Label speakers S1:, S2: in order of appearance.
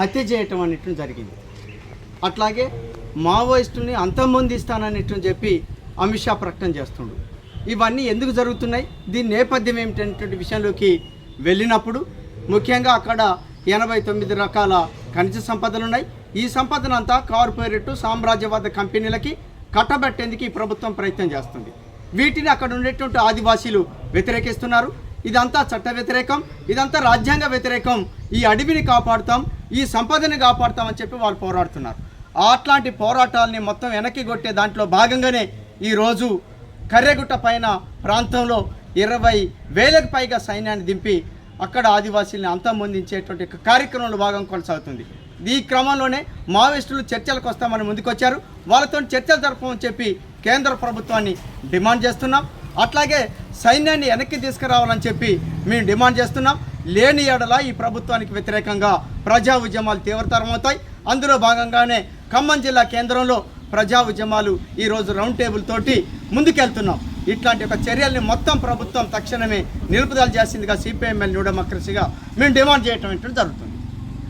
S1: హత్య చేయటం అనేటం జరిగింది. అట్లాగే మావోయిస్టుని అంతమొందిస్తాననేటువంటి చెప్పి అమిత్ షా ప్రకటన చేస్తుండు. ఇవన్నీ ఎందుకు జరుగుతున్నాయి? దీని నేపథ్యం ఏమిటనేటువంటి విషయంలోకి వెళ్ళినప్పుడు ముఖ్యంగా అక్కడ ఎనభై తొమ్మిది రకాల ఖనిజ సంపదలు ఉన్నాయి ఈ సంపదనంతా కార్పొరేట్ సామ్రాజ్యవాద కంపెనీలకి కట్టబెట్టేందుకు ఈ ప్రభుత్వం ప్రయత్నం చేస్తుంది. వీటిని అక్కడ ఉండేటువంటి ఆదివాసీలు వ్యతిరేకిస్తున్నారు. ఇదంతా చట్ట వ్యతిరేకం ఇదంతా రాజ్యాంగ వ్యతిరేకం. ఈ అడవిని కాపాడుతాం ఈ సంపదని కాపాడుతాం అని చెప్పి వాళ్ళు పోరాడుతున్నారు. అట్లాంటి పోరాటాలని మొత్తం వెనక్కి కొట్టే దాంట్లో భాగంగానే ఈరోజు కర్రెగుట్ట పైన ప్రాంతంలో ఇరవై వేలకు పైగా సైన్యాన్ని దింపి అక్కడ ఆదివాసీల్ని అంతమొందించేటువంటి కార్యక్రమంలో భాగం కొనసాగుతుంది. ఈ క్రమంలోనే మావోయిస్టులు చర్చలకు వస్తామని ముందుకొచ్చారు. వాళ్ళతో చర్చలు జరపమని చెప్పి కేంద్ర ప్రభుత్వాన్ని డిమాండ్ చేస్తున్నాం. అట్లాగే సైన్యాన్ని వెనక్కి తీసుకురావాలని చెప్పి మేము డిమాండ్ చేస్తున్నాం. లేని ఎడల ఈ ప్రభుత్వానికి వ్యతిరేకంగా ప్రజా ఉద్యమాలు తీవ్రతరమవుతాయి. అందులో భాగంగానే ఖమ్మం జిల్లా కేంద్రంలో ప్రజా ఉద్యమాలు ఈరోజు రౌండ్ టేబుల్ తోటి ముందుకెళ్తున్నాం. ఇట్లాంటి ఒక చర్యల్ని మొత్తం ప్రభుత్వం తక్షణమే నిలుపుదల చేసిందిగా సిపిఎంఎల్ న్యూ మేము డిమాండ్ చేయటం జరుగుతుంది.